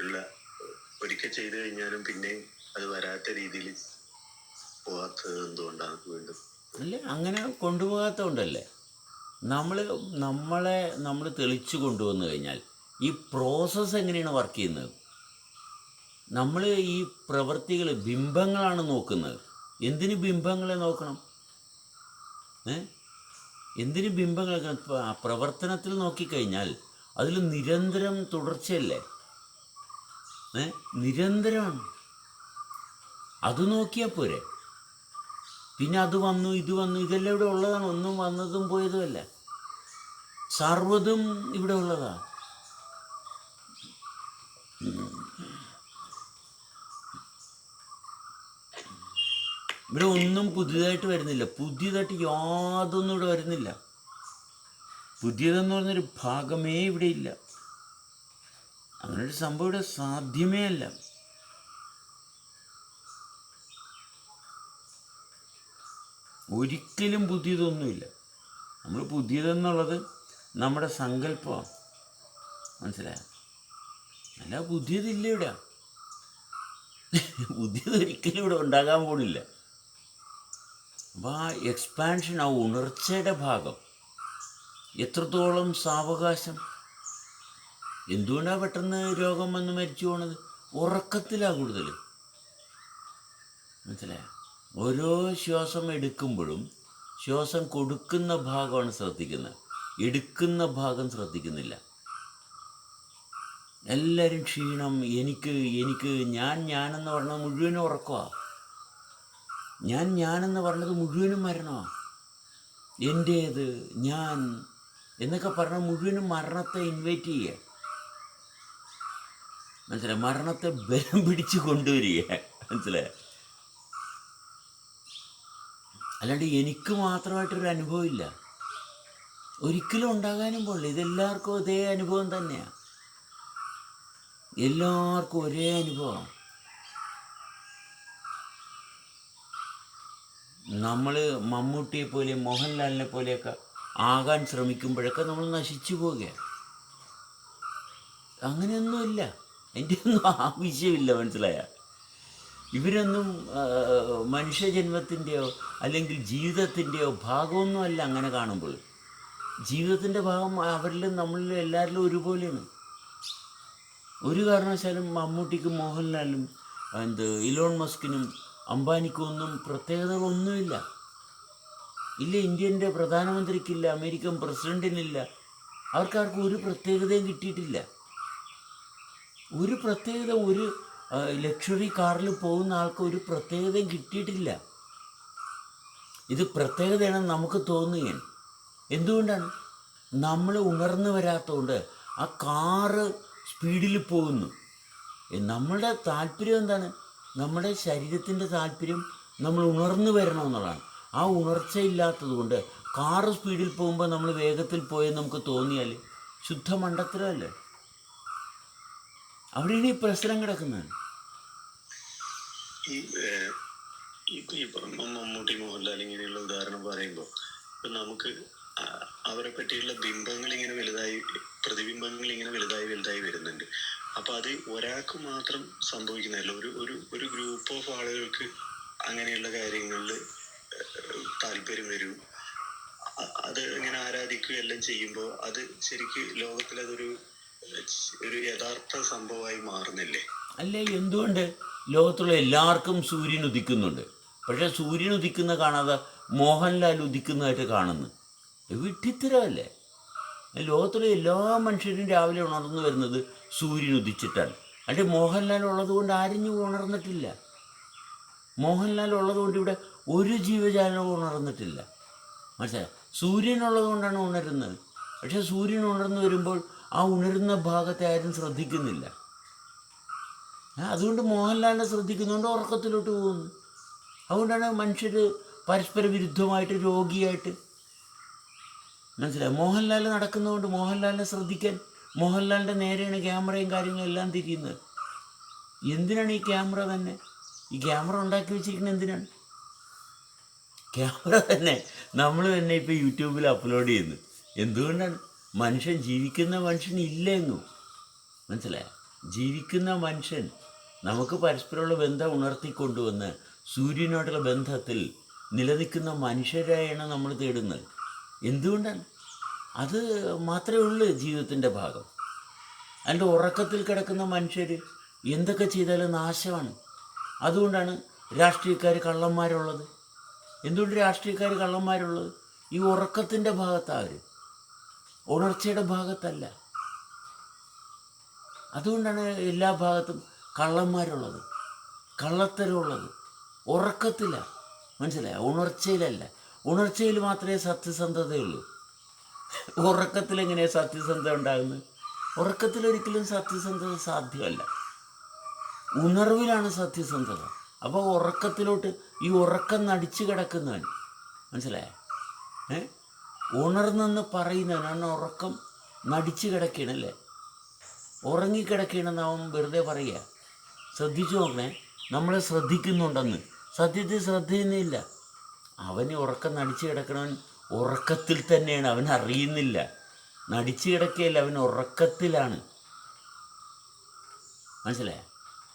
ഉള്ള ഒരിക്കൽ ചെയ്തു കഴിഞ്ഞാലും പിന്നെ അത് വരാത്ത രീതിയിൽ പോവാത്തത് എന്തുകൊണ്ടാണ് വീണ്ടും? അല്ലേ? അങ്ങനെ കൊണ്ടുപോകാത്തതുകൊണ്ടല്ലേ? നമ്മൾ നമ്മളെ നമ്മൾ തെളിച്ചു കൊണ്ടുവന്നു കഴിഞ്ഞാൽ ഈ പ്രോസസ്സ് എങ്ങനെയാണ് വർക്ക് ചെയ്യുന്നത്? നമ്മൾ ഈ പ്രവൃത്തികൾ ബിംബങ്ങളാണ് നോക്കുന്നത്. എന്തിന് ബിംബങ്ങളെ നോക്കണം? ഏ? എന്തിന് ബിംബങ്ങൾ പ്രവർത്തനത്തിൽ നോക്കിക്കഴിഞ്ഞാൽ അതിൽ നിരന്തരം തുടർച്ചയല്ലേ? നിരന്തരമാണ്. അത് നോക്കിയാൽ പോരെ. പിന്നെ അത് വന്നു ഇത് വന്നു ഇതെല്ലാം ഇവിടെ ഉള്ളതാണ്. ഒന്നും വന്നതും പോയതുമല്ല സർവതും ഇവിടെ ഉള്ളതാണ് ഇവിടെ ഒന്നും പുതിയതായിട്ട് വരുന്നില്ല. പുതിയതായിട്ട് യാതൊന്നും ഇവിടെ വരുന്നില്ല. പുതിയതെന്ന് പറഞ്ഞൊരു ഭാഗമേ ഇവിടെ ഇല്ല. അങ്ങനെ ഒരു സംഭവം ഇവിടെ സാധ്യമേ അല്ല. ഒരിക്കലും പുതിയതൊന്നുമില്ല. നമ്മൾ പുതിയതെന്നുള്ളത് നമ്മുടെ സങ്കല്പമാണ്. മനസ്സിലായ? അല്ല പുതിയതില്ല ഇവിടെ. ബുദ്ധിത ഒരിക്കലും ഇവിടെ ഉണ്ടാകാൻ പോണില്ല. അപ്പോൾ ആ എക്സ്പാൻഷൻ ആ ഉണർച്ചയുടെ ഭാഗം എത്രത്തോളം സാവകാശം എന്തുകൊണ്ടാണ് പെട്ടെന്ന് രോഗം വന്ന് മരിച്ചു പോണത്? ഉറക്കത്തിലാണ് കൂടുതൽ മനസ്സിലായോ? ഓരോ ശ്വാസം എടുക്കുമ്പോഴും ശ്വാസം കൊടുക്കുന്ന ഭാഗമാണ് ശ്രദ്ധിക്കുന്നത്. എടുക്കുന്ന ഭാഗം ശ്രദ്ധിക്കുന്നില്ല. എല്ലാവരും ക്ഷീണം എനിക്ക് എനിക്ക് ഞാൻ ഞാനെന്ന് പറഞ്ഞത് മുഴുവനും ഉറക്കമാണ് ഞാൻ ഞാനെന്ന് പറഞ്ഞത് മുഴുവനും മരണമാണ് എന്റേത് ഞാൻ എന്നൊക്കെ പറഞ്ഞാൽ മുഴുവനും മരണത്തെ ഇൻവൈറ്റ് ചെയ്യുക മനസ്സിലായി? മരണത്തെ ബലം പിടിച്ച് കൊണ്ടുവരിക മനസ്സിലായി? അല്ലാണ്ട് എനിക്ക് മാത്രമായിട്ടൊരു അനുഭവം ഇല്ല ഒരിക്കലും ഉണ്ടാകാനും പോകില്ല ഇതെല്ലാവർക്കും അതേ അനുഭവം തന്നെയാണ് എല്ലാവർക്കും ഒരേ അനുഭവം. നമ്മൾ മമ്മൂട്ടിയെ പോലെ മോഹൻലാലിനെ പോലെയൊക്കെ ആകാൻ ശ്രമിക്കുമ്പോഴൊക്കെ നമ്മൾ നശിച്ചു പോവുകയാണ് അങ്ങനെയൊന്നുമില്ല. എന്റെ ഒന്നും ആവശ്യമില്ല മനസ്സിലായ? ഇവരൊന്നും മനുഷ്യജന്മത്തിന്റെയോ അല്ലെങ്കിൽ ജീവിതത്തിന്റെയോ ഭാഗമൊന്നും അല്ല അങ്ങനെ കാണുമ്പോൾ. ജീവിതത്തിന്റെ ഭാഗം അവരിലും നമ്മളിലും എല്ലാവരിലും ഒരുപോലെയാണ്. ഒരു കാരണവശാലും മമ്മൂട്ടിക്കും മോഹൻലാലും എന്ത് ഇലോൺ മസ്കിനും അംബാനിക്കും ഒന്നും പ്രത്യേകതകളൊന്നുമില്ല. ഇല്ല ഇന്ത്യന്റെ പ്രധാനമന്ത്രിക്കില്ല അമേരിക്കൻ പ്രസിഡന്റിനില്ല അവർക്കാർക്കും ഒരു പ്രത്യേകതയും കിട്ടിയിട്ടില്ല. ഒരു പ്രത്യേകത ഒരു ലക്ഷറി കാറിൽ പോകുന്ന ആൾക്ക് ഒരു പ്രത്യേകതയും കിട്ടിയിട്ടില്ല. ഇത് പ്രത്യേകതയാണ് നമുക്ക് തോന്നുകയാണ്. എന്തുകൊണ്ടാണ്? നമ്മൾ ഉണർന്നു വരാത്തതുകൊണ്ട് ആ കാറ് സ്പീഡിൽ പോകുന്നു. എ, നമ്മളുടെ താല്പര്യം എന്താണ്? നമ്മുടെ ശരീരത്തിന്റെ താല്പര്യം നമ്മൾ ഉണർന്നു വരണം എന്നുള്ളതാണ് ആ ഉണർച്ച ഇല്ലാത്തതുകൊണ്ട് കാറ് സ്പീഡിൽ പോകുമ്പോൾ നമ്മൾ വേഗത്തിൽ പോയെന്ന് നമുക്ക് തോന്നിയാൽ ശുദ്ധ മണ്ടത്തരമല്ലേ? അവിടെയാണ് ഈ പ്രശ്നം കിടക്കുന്നത്. മമ്മൂട്ടി മോഹൻലാൽ ഇങ്ങനെയുള്ള ഉദാഹരണം പറയുമ്പോൾ ഇപ്പൊ നമുക്ക് അവരെ പറ്റിയുള്ള ബിംബങ്ങൾ ഇങ്ങനെ വലുതായി പ്രതിബിംബങ്ങൾ ഇങ്ങനെ വലുതായി വലുതായി വരുന്നുണ്ട്. അപ്പൊ അത് ഒരാൾക്ക് മാത്രം സംഭവിക്കുന്നതല്ല. ഒരു ഒരു ഒരു ഗ്രൂപ്പ് ഓഫ് ആളുകൾക്ക് അങ്ങനെയുള്ള കാര്യങ്ങളിൽ താല്പര്യം വരും. അത് ഇങ്ങനെ ആരാധിക്കുകയും എല്ലാം ചെയ്യുമ്പോൾ അത് ശരിക്ക് ഏഹ്, ഒരു യഥാർത്ഥ സംഭവമായി മാറുന്നില്ലേ? അല്ലേ എന്തുകൊണ്ട്? ലോകത്തുള്ള എല്ലാവർക്കും സൂര്യൻ ഉദിക്കുന്നുണ്ട്. പക്ഷേ സൂര്യൻ ഉദിക്കുന്ന കാണാതെ മോഹൻലാൽ ഉദിക്കുന്നതായിട്ട് കാണുന്നു. വിട്ടിത്തരമല്ലേ ലോകത്തിലെ എല്ലാ മനുഷ്യരും രാവിലെ ഉണർന്നു വരുന്നത് സൂര്യൻ ഉദിച്ചിട്ടാണ്. അല്ലെ മോഹൻലാൽ ഉള്ളത് കൊണ്ട് ആരും ഉണർന്നിട്ടില്ല? മോഹൻലാൽ ഉള്ളത് കൊണ്ട് ഇവിടെ ഒരു ജീവജാലവും ഉണർന്നിട്ടില്ല. മനസ്സിലായി? സൂര്യൻ ഉള്ളത് കൊണ്ടാണ് ഉണരുന്നത്. പക്ഷെ സൂര്യൻ ഉണർന്നു വരുമ്പോൾ ആ ഉണരുന്ന ഭാഗത്തെ ആരും ശ്രദ്ധിക്കുന്നില്ല. അതുകൊണ്ട് മോഹൻലാലിനെ ശ്രദ്ധിക്കുന്നുണ്ട് ഉറക്കത്തിലോട്ട് പോകുന്നു. അതുകൊണ്ടാണ് മനുഷ്യർ പരസ്പര വിരുദ്ധമായിട്ട് രോഗിയായിട്ട്. മനസ്സിലായി? മോഹൻലാൽ നടക്കുന്നതുകൊണ്ട് മോഹൻലാലിനെ ശ്രദ്ധിക്കാൻ മോഹൻലാലിന്റെ നേരെയാണ് ക്യാമറയും കാര്യങ്ങളും എല്ലാം തിരിയുന്നത്. എന്തിനാണ് ഈ ക്യാമറ തന്നെ? ഈ ക്യാമറ ഉണ്ടാക്കി വെച്ചിരിക്കുന്നത് എന്തിനാണ്? ക്യാമറ തന്നെ. നമ്മൾ തന്നെ ഇപ്പോൾ യൂട്യൂബിൽ അപ്ലോഡ് ചെയ്യുന്നു എന്തുകൊണ്ടാണ്? മനുഷ്യൻ ജീവിക്കുന്ന മനുഷ്യൻ ഇല്ലെന്നു മനസ്സിലായ? ജീവിക്കുന്ന മനുഷ്യൻ നമുക്ക് പരസ്പരമുള്ള ബന്ധം ഉണർത്തിക്കൊണ്ടുവന്ന് സൂര്യനോടുള്ള ബന്ധത്തിൽ നിലനിൽക്കുന്ന മനുഷ്യരെയാണ് നമ്മൾ തേടുന്നത്. എന്തുകൊണ്ടാണ്? അത് മാത്രമേ ഉള്ളൂ ജീവിതത്തിന്റെ ഭാഗം. അതിന്റെ ഉറക്കത്തിൽ കിടക്കുന്ന മനുഷ്യർ എന്തൊക്കെ ചെയ്താലും നാശമാണ്. അതുകൊണ്ടാണ് രാഷ്ട്രീയക്കാർ കള്ളന്മാരുള്ളത്. എന്തുകൊണ്ട് രാഷ്ട്രീയക്കാർ കള്ളന്മാരുള്ളത്? ഈ ഉറക്കത്തിന്റെ ഭാഗത്താണ് അവർ ഉണർച്ചയുടെ ഭാഗത്തല്ല. അതുകൊണ്ടാണ് എല്ലാ ഭാഗത്തും കള്ളന്മാരുള്ളത്. കള്ളത്തരമുള്ളത്. ഉറക്കത്തില്ല മനസ്സിലായ? ഉണർച്ചയിലല്ല. ഉണർച്ചയിൽ മാത്രമേ സത്യസന്ധതയുള്ളൂ. ഉറക്കത്തിൽ എങ്ങനെയാണ് സത്യസന്ധത ഉണ്ടാകുന്നത്? ഉറക്കത്തിൽ ഒരിക്കലും സത്യസന്ധത സാധ്യമല്ല. ഉണർവിലാണ് സത്യസന്ധത. അപ്പോൾ ഉറക്കത്തിലോട്ട് ഈ ഉറക്കം നടിച്ചു കിടക്കുന്നവൻ. മനസ്സിലായ? ഏ? ഉണർന്നെന്ന് പറയുന്നവനാണ് ഉറക്കം നടിച്ചു കിടക്കണല്ലേ? ഉറങ്ങിക്കിടക്കണമെന്ന് അവൻ വെറുതെ പറയുക. ശ്രദ്ധിച്ചു നോക്കണേ നമ്മളെ ശ്രദ്ധിക്കുന്നുണ്ടെന്ന്. സത്യത്തിൽ ശ്രദ്ധയുന്നില്ല അവന് ഉറക്കം നടിച്ചു കിടക്കണവൻ ഉറക്കത്തിൽ തന്നെയാണ് അവൻ അറിയുന്നില്ല. നടിച്ചു കിടക്കുകയല്ല അവൻ ഉറക്കത്തിലാണ്. മനസ്സിലായ?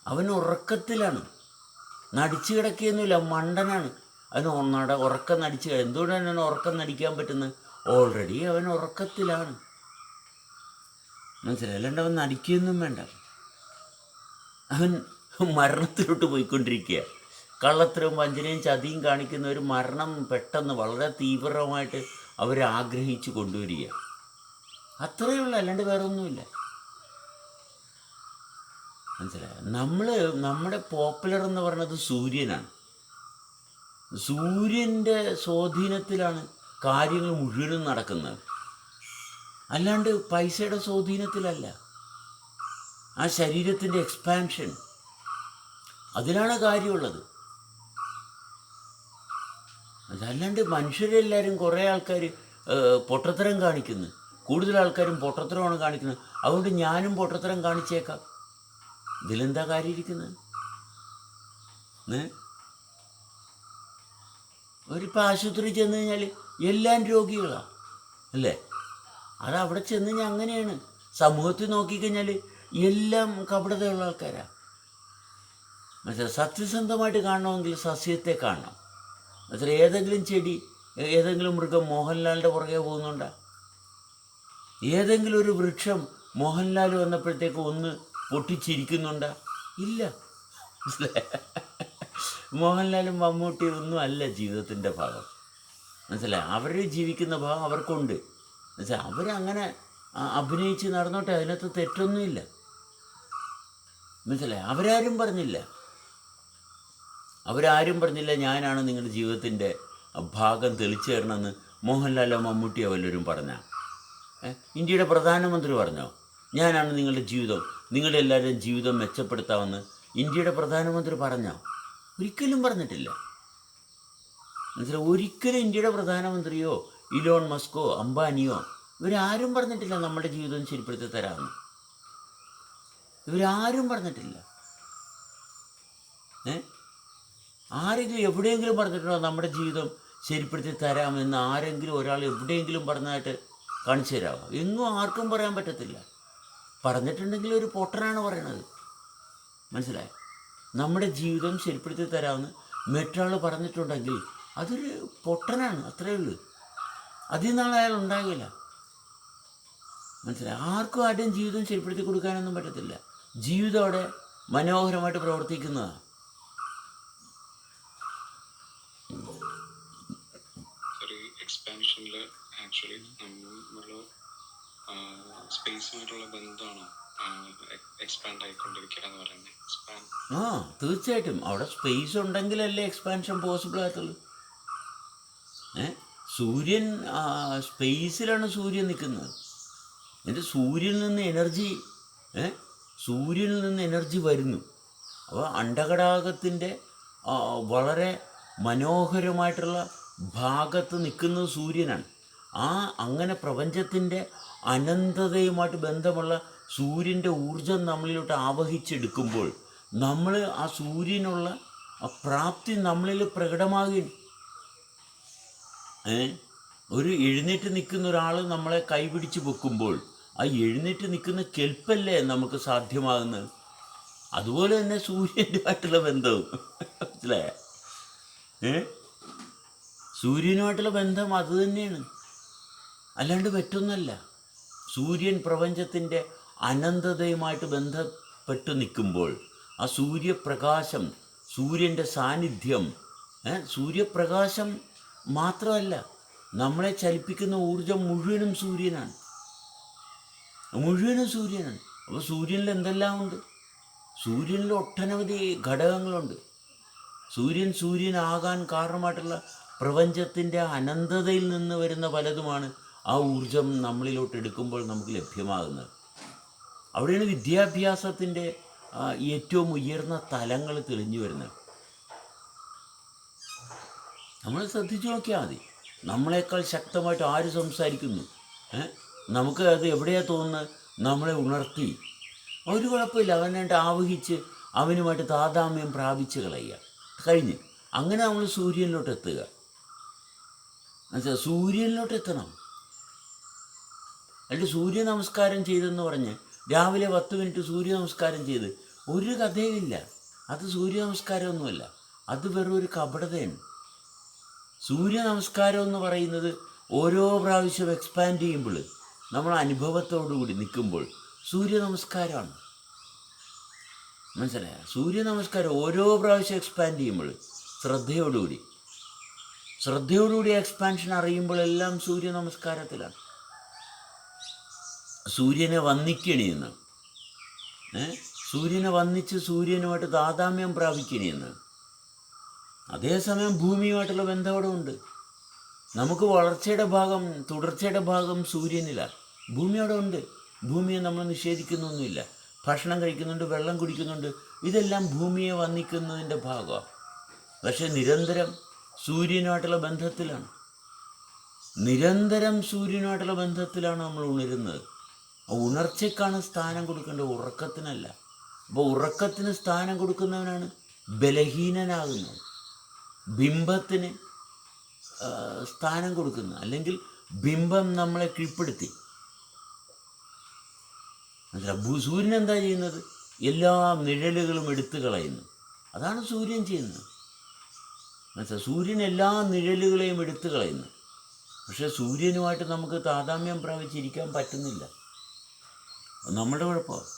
അവൻ ഉറക്കത്തിലാണ്. നടിച്ചു കിടക്കുകയൊന്നുമില്ല മണ്ടനാണ്. അവൻ ഒന്നാടെ ഉറക്കം നടിച്ചു എന്തുകൊണ്ടാണ് അവന് ഉറക്കം നടിക്കാൻ പറ്റുന്നത്? ഓൾറെഡി അവൻ ഉറക്കത്തിലാണ്. മനസ്സിലായി? അല്ലാണ്ട് അവൻ നടിക്കുകയൊന്നും വേണ്ട. അവൻ മരണത്തിലോട്ട് പോയിക്കൊണ്ടിരിക്കുക. കള്ളത്തരവും വഞ്ചനയും ചതിയും കാണിക്കുന്ന ഒരു മരണം പെട്ടെന്ന് വളരെ തീവ്രമായിട്ട് അവരാഗ്രഹിച്ചു കൊണ്ടുവരിക. അത്രയേ ഉള്ളൂ. അല്ലാണ്ട് വേറെ ഒന്നുമില്ല മനസ്സിലായോ? നമ്മൾ നമ്മുടെ പോപ്പുലർ എന്ന് പറയുന്നത് സൂര്യനാണ്. സൂര്യന്റെ സ്വാധീനത്തിലാണ് കാര്യങ്ങൾ മുഴുവനും നടക്കുന്നത്. അല്ലാണ്ട് പൈസയുടെ സ്വാധീനത്തിലല്ല. ആ ശരീരത്തിന്റെ എക്സ്പാൻഷൻ അതിലാണ് കാര്യമുള്ളത്. അതല്ലാണ്ട് മനുഷ്യരെല്ലാവരും കുറേ ആൾക്കാർ പൊട്ടത്തരം കാണിക്കുന്നു. കൂടുതൽ ആൾക്കാരും പൊട്ടത്തരമാണ് കാണിക്കുന്നത്. അതുകൊണ്ട് ഞാനും പൊട്ടത്തരം കാണിച്ചേക്കാം. ഇതിലെന്താ കാര്യം ഇരിക്കുന്നത് ഒരിപ്പോൾ ആശുപത്രി ചെന്ന് കഴിഞ്ഞാൽ എല്ലാം രോഗികളാണ് അല്ലേ? അത് അവിടെ ചെന്ന് കഴിഞ്ഞാൽ അങ്ങനെയാണ്. സമൂഹത്തിൽ നോക്കിക്കഴിഞ്ഞാൽ എല്ലാം കപടതയുള്ള ആൾക്കാരാണ് മനസ്സിലായി സത്യസന്ധമായിട്ട് കാണണമെങ്കിൽ സസ്യത്തെ കാണണം. മനസ്സിലായി ഏതെങ്കിലും ചെടി ഏതെങ്കിലും മൃഗം മോഹൻലാലിന്റെ പുറകെ പോകുന്നുണ്ടോ? ഏതെങ്കിലും ഒരു വൃക്ഷം മോഹൻലാൽ വന്നപ്പോഴത്തേക്ക് ഒന്ന് പൊട്ടിച്ചിരിക്കുന്നുണ്ടോ? ഇല്ല? മോഹൻലാലും മമ്മൂട്ടിയും ഒന്നും അല്ല ജീവിതത്തിന്റെ ഭാഗം. മനസ്സിലായി? അവർ ജീവിക്കുന്ന ഭാഗം അവർക്കുണ്ട്. എന്നുവെച്ചാൽ അവരങ്ങനെ അഭിനയിച്ച് നടന്നോട്ടെ അതിനകത്ത് തെറ്റൊന്നുമില്ല. മനസ്സിലായി? അവരാരും പറഞ്ഞില്ല. അവരാരും പറഞ്ഞില്ല ഞാനാണ് നിങ്ങളുടെ ജീവിതത്തിന്റെ ഭാഗം തെളിച്ചു തരണമെന്ന് മോഹൻലാലോ മമ്മൂട്ടിയോ വല്ലവരും പറഞ്ഞ? ഇന്ത്യയുടെ പ്രധാനമന്ത്രി പറഞ്ഞോ? ഞാനാണ് നിങ്ങളുടെ ജീവിതം നിങ്ങളുടെ എല്ലാവരുടെയും ജീവിതം മെച്ചപ്പെടുത്താമെന്ന് ഇന്ത്യയുടെ പ്രധാനമന്ത്രി പറഞ്ഞോ? ഒരിക്കലും പറഞ്ഞിട്ടില്ല. മനസ്സിലായി? ഒരിക്കലും ഇന്ത്യയുടെ പ്രധാനമന്ത്രിയോ ഇലോൺ മസ്കോ അംബാനിയോ ഇവരാരും പറഞ്ഞിട്ടില്ല നമ്മുടെ ജീവിതം ശരിപ്പെടുത്തി തരാമെന്ന്. ഇവരാരും പറഞ്ഞിട്ടില്ല. ഏ? ആരെങ്കിലും എവിടെയെങ്കിലും പറഞ്ഞിട്ടുണ്ടോ നമ്മുടെ ജീവിതം ശരിപ്പെടുത്തി തരാമെന്ന് ആരെങ്കിലും ഒരാൾ എവിടെയെങ്കിലും പറഞ്ഞതായിട്ട് കാണിച്ചു തരാമോ? എങ്ങും ആർക്കും പറയാൻ പറ്റത്തില്ല. പറഞ്ഞിട്ടുണ്ടെങ്കിൽ ഒരു പൊട്ടനാണ് പറയണത്. മനസ്സിലായോ? നമ്മുടെ ജീവിതം ശരിപ്പെടുത്തി തരാമെന്ന് മറ്റൊരാൾ പറഞ്ഞിട്ടുണ്ടെങ്കിൽ അതൊരു പൊട്ടനാണ് അത്രയേ ഉള്ളൂ. അതിൽ നിന്നാണ് അയാൾ ഉണ്ടാകില്ല മനസ്സിലായി? ആർക്കും ആരുടെയും ജീവിതം ശരിപ്പെടുത്തി കൊടുക്കാനൊന്നും പറ്റത്തില്ല. ജീവിതം അവിടെ മനോഹരമായിട്ട് പ്രവർത്തിക്കുന്നതാണ്. ആക്ച്വലി നമ്മൾ സ്പേസുമായിട്ടുള്ള ബന്ധമാണോ? എക്സ്പാൻഡ് എന്ന് ആ തീർച്ചയായിട്ടും. അവിടെ സ്പേസ് ഉണ്ടെങ്കിലല്ലേ എക്സ്പാൻഷൻ പോസിബിൾ ആകത്തുള്ളൂ. ഏ? സൂര്യൻ സ്പേസിലാണ് സൂര്യൻ നിൽക്കുന്നത്. എന്നിട്ട് സൂര്യനിൽ നിന്ന് എനർജി ഏ? സൂര്യനിൽ നിന്ന് എനർജി വരുന്നു. അപ്പോൾ അണ്ടകടാകത്തിന്റെ വളരെ മനോഹരമായിട്ടുള്ള ഭാഗത്ത് നിൽക്കുന്നത് സൂര്യനാണ്. ആ അങ്ങനെ പ്രപഞ്ചത്തിന്റെ അനന്തതയുമായിട്ട് ബന്ധമുള്ള സൂര്യന്റെ ഊർജം നമ്മളിലോട്ട് ആവഹിച്ചെടുക്കുമ്പോൾ നമ്മൾ ആ സൂര്യനുള്ള ആ പ്രാപ്തി നമ്മളിൽ പ്രകടമാകുകയും ഏ? ഒരു എഴുന്നേറ്റ് നിൽക്കുന്ന ഒരാൾ നമ്മളെ കൈപിടിച്ച് വെക്കുമ്പോൾ ആ എഴുന്നേറ്റ് നിൽക്കുന്ന കെൽപ്പല്ലേ നമുക്ക് സാധ്യമാകുന്നത്? അതുപോലെ തന്നെ സൂര്യനുമായിട്ടുള്ള ബന്ധവും. മനസ്സിലായ? ഏ? സൂര്യനുമായിട്ടുള്ള ബന്ധം അത് തന്നെയാണ്. അല്ലാണ്ട് മറ്റൊന്നല്ല. സൂര്യൻ പ്രപഞ്ചത്തിന്റെ അനന്തതയുമായിട്ട് ബന്ധപ്പെട്ട് നിൽക്കുമ്പോൾ ആ സൂര്യപ്രകാശം സൂര്യന്റെ സാന്നിധ്യം സൂര്യപ്രകാശം മാത്രമല്ല നമ്മളെ ചലിപ്പിക്കുന്ന ഊർജം മുഴുവനും സൂര്യനാണ്. മുഴുവനും സൂര്യനാണ്. അപ്പോൾ സൂര്യനിൽ എന്തെല്ലാം ഉണ്ട്? സൂര്യനിൽ ഒട്ടനവധി ഘടകങ്ങളുണ്ട്. സൂര്യൻ സൂര്യനാകാൻ കാരണമായിട്ടുള്ള പ്രപഞ്ചത്തിന്റെ അനന്തതയിൽ നിന്ന് വരുന്ന പലതുമാണ് ആ ഊർജം നമ്മളിലോട്ട് എടുക്കുമ്പോൾ നമുക്ക് ലഭ്യമാകുന്നത്. അവിടെയാണ് വിദ്യാഭ്യാസത്തിന്റെ ഏറ്റവും ഉയർന്ന തലങ്ങൾ തെളിഞ്ഞു വരുന്നത്. നമ്മൾ ശ്രദ്ധിച്ചു നോക്കിയാൽ മതി. നമ്മളെക്കാൾ ശക്തമായിട്ട് ആര് സംസാരിക്കുന്നു? നമുക്ക് അത് എവിടെയാ തോന്നുന്നത്? നമ്മളെ ഉണർത്തി. ഒരു കുഴപ്പമില്ല. അവനെ ആവഹിച്ച് അവനുമായിട്ട് താതാമ്യം പ്രാപിച്ച് കളയുക. കഴിഞ്ഞ്. അങ്ങനെ നമ്മൾ സൂര്യനിലോട്ട് എത്തുക സൂര്യനിലോട്ട് എത്തണം അല്ല സൂര്യ നമസ്കാരം ചെയ്തെന്ന് പറഞ്ഞ് രാവിലെ പത്ത് മിനിറ്റ് സൂര്യ നമസ്കാരം ചെയ്ത് ഒരു കഥയുമില്ല. അത് സൂര്യ നമസ്കാരമൊന്നുമല്ല അത് വെറും ഒരു കപടതയാണ്. സൂര്യ നമസ്കാരം എന്ന് പറയുന്നത് ഓരോ പ്രാവശ്യം എക്സ്പാൻഡ് ചെയ്യുമ്പോൾ നമ്മൾ അനുഭവത്തോടുകൂടി നിൽക്കുമ്പോൾ സൂര്യ നമസ്കാരമാണ് മനസ്സിലായ? സൂര്യ നമസ്കാരം ഓരോ പ്രാവശ്യം എക്സ്പാൻഡ് ചെയ്യുമ്പോൾ ശ്രദ്ധയോടുകൂടി. ശ്രദ്ധയോടുകൂടി എക്സ്പാൻഷൻ അറിയുമ്പോഴെല്ലാം സൂര്യ നമസ്കാരത്തിലാണ് സൂര്യനെ വന്നിക്കണിയെന്ന് സൂര്യനെ വന്നിച്ച് സൂര്യനുമായിട്ട് താതാമ്യം പ്രാപിക്കണിയെന്ന് അതേസമയം ഭൂമിയുമായിട്ടുള്ള ബന്ധം അവിടെ ഉണ്ട് നമുക്ക് വളർച്ചയുടെ ഭാഗം തുടർച്ചയുടെ ഭാഗം സൂര്യനിലാണ് ഭൂമി അവിടെ ഉണ്ട്. ഭൂമിയെ നമ്മൾ നിഷേധിക്കുന്നൊന്നുമില്ല. ഭക്ഷണം കഴിക്കുന്നുണ്ട് വെള്ളം കുടിക്കുന്നുണ്ട്. ഇതെല്ലാം ഭൂമിയെ വന്നിക്കുന്നതിന്റെ ഭാഗമാണ് പക്ഷെ നിരന്തരം സൂര്യനുമായിട്ടുള്ള ബന്ധത്തിലാണ്. നിരന്തരം സൂര്യനുമായിട്ടുള്ള ബന്ധത്തിലാണ് നമ്മൾ ഉണരുന്നത്. ഉണർച്ചയ്ക്കാണ് സ്ഥാനം കൊടുക്കേണ്ടത്. ഉറക്കത്തിനല്ല. അപ്പോൾ ഉറക്കത്തിന് സ്ഥാനം കൊടുക്കുന്നവനാണ് ബലഹീനനാകുന്നത്. ബിംബത്തിന് സ്ഥാനം കൊടുക്കുന്നത്. അല്ലെങ്കിൽ ബിംബം നമ്മളെ കീഴ്പ്പെടുത്തി. സൂര്യൻ എന്താ ചെയ്യുന്നത്? എല്ലാ നിഴലുകളും എടുത്തു കളയുന്നു. അതാണ് സൂര്യൻ ചെയ്യുന്നത്. മനസ്സിലാ സൂര്യൻ എല്ലാ നിഴലുകളെയും എടുത്തു കളയുന്നു. പക്ഷേ സൂര്യനുമായിട്ട് നമുക്ക് താതാമ്യം പ്രാപിച്ചിരിക്കാൻ പറ്റുന്നില്ല. നമ്മുടെ കുഴപ്പമാണ്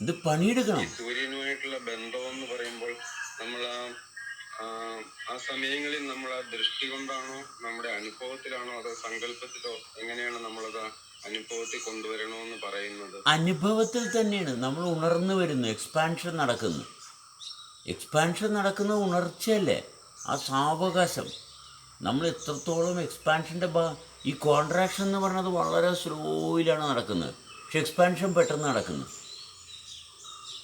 ഇത് പണിയെടുക്കണം. സൂര്യനുമായിട്ടുള്ള ബന്ധമെന്ന് പറയുമ്പോൾ നമ്മൾ ആ സമയങ്ങളിൽ നമ്മൾ ആ ദൃഷ്ടി കൊണ്ടാണോ നമ്മുടെ അനുഭവത്തിലാണോ അതോ സങ്കല്പത്തിലോ എങ്ങനെയാണ് നമ്മളത് അനുഭവത്തിൽ കൊണ്ടുവരണമെന്ന് പറയുന്നത്? അനുഭവത്തിൽ തന്നെയാണ് നമ്മൾ ഉണർന്നു വരുന്നു എക്സ്പാൻഷൻ നടക്കുന്നു. എക്സ്പാൻഷൻ നടക്കുന്ന ഉണർച്ചയല്ലേ? ആ സാവകാശം. നമ്മൾ എത്രത്തോളം എക്സ്പാൻഷന്റെ ഈ കോൺട്രാക്ഷൻ എന്ന് പറഞ്ഞത് വളരെ സ്ലോയിലാണ് നടക്കുന്നത്. പക്ഷെ എക്സ്പാൻഷൻ പെട്ടെന്ന് നടക്കുന്നു.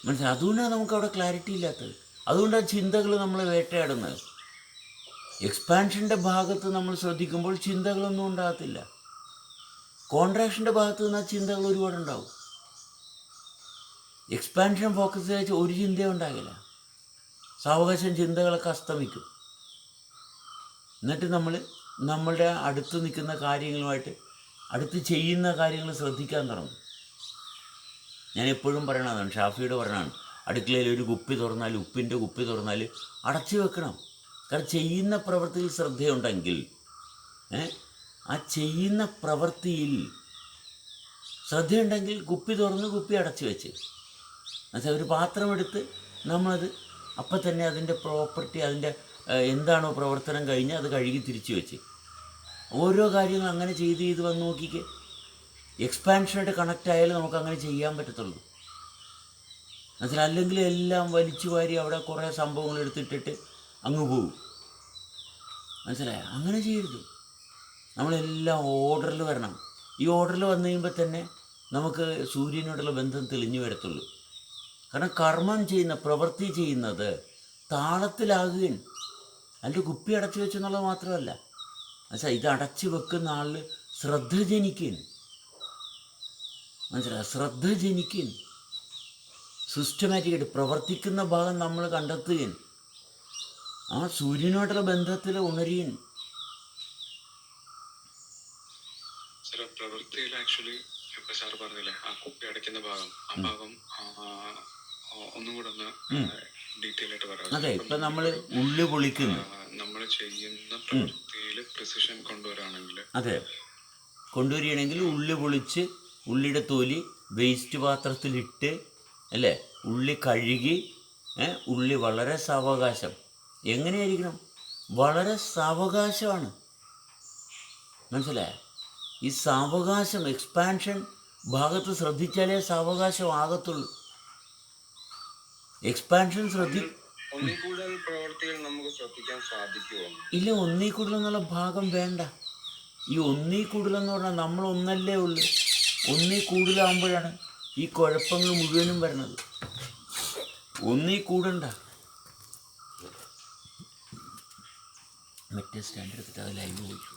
മനസ്സിലായി? അതുകൊണ്ടാണ് നമുക്ക് അവിടെ ക്ലാരിറ്റി ഇല്ലാത്തത്. അതുകൊണ്ടാണ് ചിന്തകൾ നമ്മൾ വേട്ടയാടുന്നത്. എക്സ്പാൻഷന്റെ ഭാഗത്ത് നമ്മൾ ശ്രദ്ധിക്കുമ്പോൾ ചിന്തകളൊന്നും ഉണ്ടാകത്തില്ല. കോൺട്രാക്ഷന്റെ ഭാഗത്ത് നിന്ന് ചിന്തകൾ ഒരുപാട് ഉണ്ടാവും. എക്സ്പാൻഷൻ ഫോക്കസ് ചെയ്ത് ഒരു ചിന്തയും ഉണ്ടാകില്ല. സാവകാശം ചിന്തകളൊക്കെ അസ്തമിക്കും. എന്നിട്ട് നമ്മൾ നമ്മളുടെ അടുത്ത് നിൽക്കുന്ന കാര്യങ്ങളുമായിട്ട് അടുത്ത് ചെയ്യുന്ന കാര്യങ്ങൾ ശ്രദ്ധിക്കാൻ തുടങ്ങും. ഞാൻ എപ്പോഴും പറയണതാണ് ഷാഫിയോട് പറയണതാണ്. അടുക്കളയിൽ ഒരു കുപ്പി തുറന്നാൽ ഉപ്പിന്റെ കുപ്പി തുറന്നാൽ അടച്ചു വെക്കണം. കാരണം ചെയ്യുന്ന പ്രവൃത്തിയിൽ ശ്രദ്ധയുണ്ടെങ്കിൽ ആ ചെയ്യുന്ന പ്രവൃത്തിയിൽ ശ്രദ്ധയുണ്ടെങ്കിൽ കുപ്പി തുറന്ന് കുപ്പി അടച്ചു വെച്ച്. എന്നുവെച്ചാൽ ഒരു പാത്രമെടുത്ത് നമ്മളത് അപ്പം തന്നെ അതിന്റെ പ്രോപ്പർട്ടി അതിന്റെ എന്താണോ പ്രവർത്തനം കഴിഞ്ഞ് അത് കഴുകി തിരിച്ചു വെച്ച്. ഓരോ കാര്യങ്ങൾ അങ്ങനെ ചെയ്ത് ചെയ്ത് വന്ന് നോക്കിക്കേ. എക്സ്പാൻഷനായിട്ട് കണക്റ്റ് ആയാലും നമുക്ക് അങ്ങനെ ചെയ്യാൻ പറ്റത്തുള്ളൂ. എന്നുവെച്ചാൽ അല്ലെങ്കിൽ എല്ലാം വലിച്ചു വാരി അവിടെ കുറേ സംഭവങ്ങൾ എടുത്തിട്ടിട്ട് അങ്ങ് പോകും മനസ്സിലായോ? അങ്ങനെ ചെയ്യരുത്. നമ്മളെല്ലാം ഓർഡറിൽ വരണം. ഈ ഓർഡറിൽ വന്നു കഴിയുമ്പോൾ തന്നെ നമുക്ക് സൂര്യനോടുള്ള ബന്ധം തെളിഞ്ഞു വരത്തുള്ളൂ. കാരണം കർമ്മം ചെയ്യുന്ന പ്രവൃത്തി ചെയ്യുന്നത് താളത്തിലാകുകയും അതിന്റെ കുപ്പി അടച്ചു വെച്ചെന്നുള്ളത് മാത്രമല്ല. മനസ്സിലായി ഇത് അടച്ചു വെക്കുന്ന ആളിൽ ശ്രദ്ധ ജനിക്കുന്നു മനസ്സിലായി? ശ്രദ്ധ ജനിക്കുന്നു സിസ്റ്റമാറ്റിക്കായിട്ട് പ്രവർത്തിക്കുന്ന ഭാഗം നമ്മൾ കണ്ടെത്തുകയും ആ സൂര്യനോടുള്ള ബന്ധത്തിൽ ഉണരുകയും. പ്രവൃത്തിയിൽ ആക്ച്വലി ഇപ്പൊ സാർ പറഞ്ഞില്ലേ ആ കുപ്പി അടയ്ക്കുന്ന ഭാഗം. ആ ഭാഗം ഒന്നും കൂടെ ഒന്ന് ഡീറ്റെയിൽ ആയിട്ട് പറയാം. അതെ ഇപ്പൊ നമ്മൾ ഉള്ളി പൊളിക്കുന്നു. നമ്മൾ ചെയ്യുന്ന പ്രവൃത്തിയിൽ പ്രിസിഷൻ കൊണ്ടുവരാണെങ്കിൽ അതെ. കൊണ്ടുവരികയാണെങ്കിൽ ഉള്ളി പൊളിച്ച് ഉള്ളിയുടെ തൊലി വേസ്റ്റ് പാത്രത്തിലിട്ട് അല്ലേ? ഉള്ളി കഴുകി ഉള്ളി വളരെ സാവകാശം. എങ്ങനെയായിരിക്കണം? വളരെ സാവകാശമാണ്. മനസ്സിലായ? ഈ സാവകാശം എക്സ്പാൻഷൻ ഭാഗത്ത് ശ്രദ്ധിച്ചാലേ സാവകാശം ആകത്തുള്ളൂ. എക്സ്പാൻഷൻ ശ്രദ്ധി ഒന്നിൽ കൂടുതൽ എന്നുള്ള നമുക്ക് ശ്രദ്ധിക്കാൻ സാധിക്കുമോ? ഇല്ല ഒന്നീ കൂടുതലെന്നുള്ള ഭാഗം വേണ്ട. ഈ ഒന്നിൽ കൂടുതൽ എന്ന് പറഞ്ഞാൽ നമ്മൾ ഒന്നല്ലേ ഉള്ളു. ഒന്നി കൂടുതലാകുമ്പോഴാണ് ഈ കുഴപ്പങ്ങൾ മുഴുവനും വരുന്നത്. ഒന്നി കൂടണ്ട മറ്റേ സ്റ്റാൻഡ് എടുത്തിട്ട് അത് ലൈവ് പോയിട്ടു